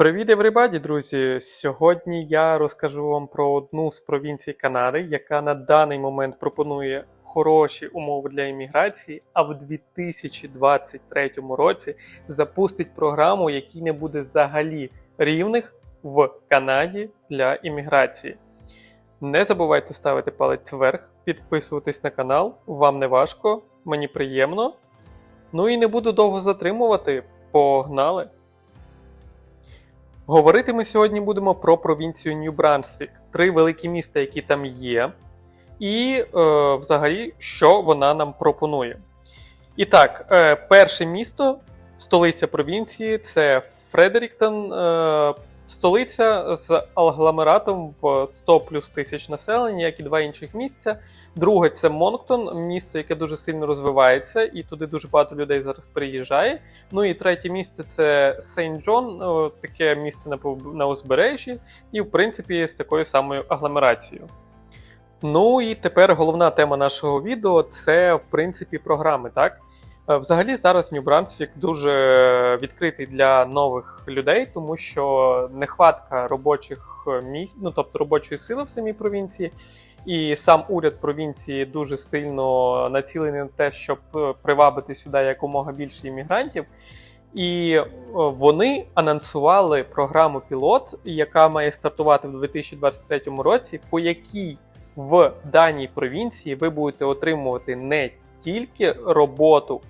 Привіт, everybody, друзі! Сьогодні я розкажу вам про одну з провінцій Канади, яка на даний момент пропонує хороші умови для імміграції, а в 2023 році запустить програму, якій не буде взагалі рівних в Канаді для імміграції. Не забувайте ставити палець вверх, підписуватись на канал, вам не важко, мені приємно. Ну і не буду довго затримувати. Погнали! Говорити ми сьогодні будемо про провінцію Нью-Брансвік, три великі міста, які там є, і е, взагалі, що вона нам пропонує. І так, е, перше місто, столиця провінції це Фредеріктон, е, столиця з агломератом в 100 плюс тисяч населення, як і два інших місця. Друге це Монктон, місто, яке дуже сильно розвивається, і туди дуже багато людей зараз приїжджає. Ну і третє місце це Сейнт Джон, таке місце на, узбережжі, і в принципі з такою самою агломерацією. Ну і тепер головна тема нашого відео це в принципі програми. Так Е, взагалі зараз Нью-Брансвік дуже відкритий для нових людей, тому що нехватка робочих місць, ну тобто робочої сили в самій провінції. І сам уряд провінції дуже сильно націлений на те, щоб е, привабити сюди якомога більше іммігрантів. І е, вони анонсували програму пілот, яка має стартувати в 2023 році, по якій в даній провінції ви будете отримувати не тільки роботу,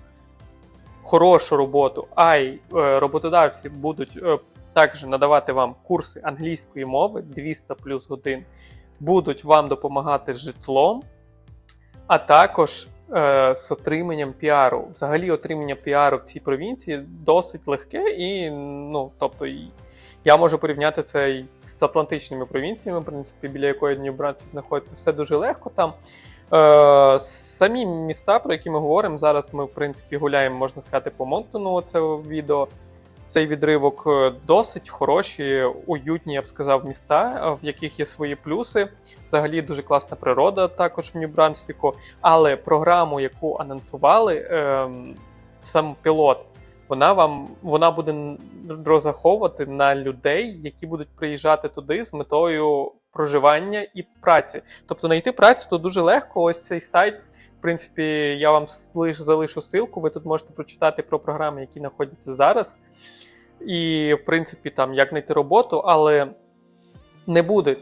хорошу роботу, а й е, роботодавці будуть також надавати вам курси англійської мови 200 плюс годин, будуть вам допомагати житлом, а також е, з отриманням піару. Взагалі, отримання піару в цій провінції досить легке, і ну, тобто, я можу порівняти це з атлантичними провінціями, в принципі, біля якої Нью-Брансвік знаходиться, все дуже легко там. Е, самі міста, про які ми говоримо, зараз ми, в принципі, гуляємо, можна сказати, по Монктону, це відео. Цей відривок е, досить хороші, уютні, я б сказав, міста, е, в яких є свої плюси. Взагалі дуже класна природа також в Нью-Брансвіку. Але програму, яку анонсували, ем, сам пілот, вона вам вона буде розраховувати на людей, які будуть приїжджати туди з метою проживання і праці. Тобто знайти працю тут дуже легко. Ось цей сайт. В принципі, я вам залишу ссылку, ви тут можете прочитати про програми, які знаходяться зараз. І, в принципі, там як знайти роботу, але не буде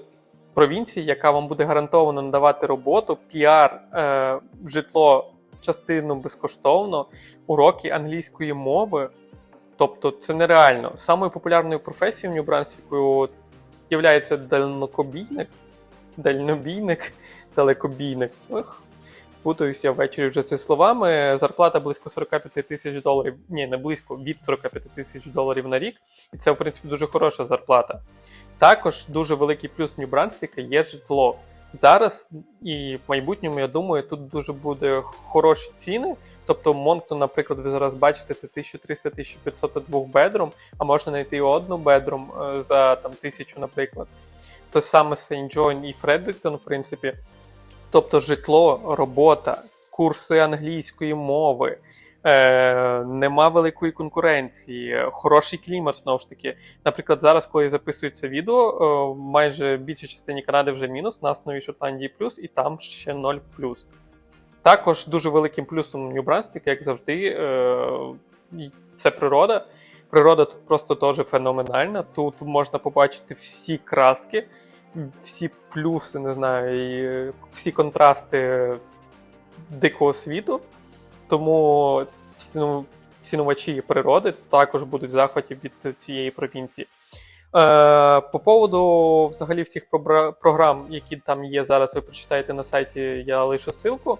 провінції, яка вам буде гарантовано надавати роботу, піар, е, житло, частину безкоштовно, уроки англійської мови. Тобто це нереально. Самою популярною професією в Нью-Брансвіку є дальнокобійник, дальнобійник, далекобійник. Путаюся ввечері вже цими словами. Зарплата близько 45 тисяч доларів. Ні, не близько від 45 тисяч доларів на рік. І це, в принципі, дуже хороша зарплата. Також дуже великий плюс Нью-Брансвіка є житло. Зараз і в майбутньому, я думаю, тут дуже буде хороші ціни. Тобто Монктон, наприклад, ви зараз бачите, це 1300-1500 двохбедрум, а можна знайти одну бедрум е, за там, тисячу, наприклад. Те саме Сейнт Джон і Фредеріктон, в принципі. Тобто житло, робота, курси англійської мови, е, нема великої конкуренції, хороший клімат знову ж таки. Наприклад, зараз, коли я записую це відео, е, майже більшій частині Канади вже мінус, на основі Шотландії плюс, і там ще 0 плюс. Також дуже великим плюсом Нью-Брансвіка, як завжди, е, це природа. Природа тут просто теж феноменальна. Тут можна побачити всі краски, всі плюси, не знаю, і всі контрасти дикого світу. Тому ціну- цінувачі природи також будуть в захваті від цієї провінції. Е, по поводу взагалі всіх програм, які там є зараз, ви прочитаєте на сайті, я лишу ссылку.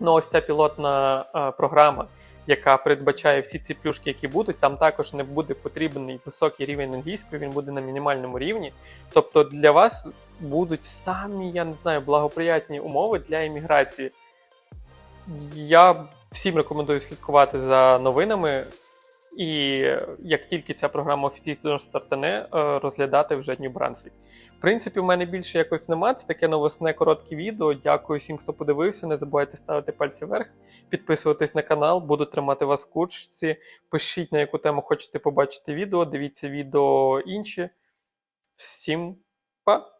Ну, ось ця пілотна е, програма, яка передбачає всі ці плюшки, які будуть, там також не буде потрібний високий рівень англійської, він буде на мінімальному рівні. Тобто для вас будуть самі, я не знаю, благоприятні умови для імміграції. Я всім рекомендую слідкувати за новинами. І як тільки ця програма офіційно стартане, е, розглядати вже New Brunswick. В принципі, в мене більше якось нема. Це таке новосне коротке відео. Дякую всім, хто подивився. Не забувайте ставити пальці вверх, підписуватись на канал, буду тримати вас в курсі. Пишіть, на яку тему хочете побачити відео. Дивіться відео інші. Всім па!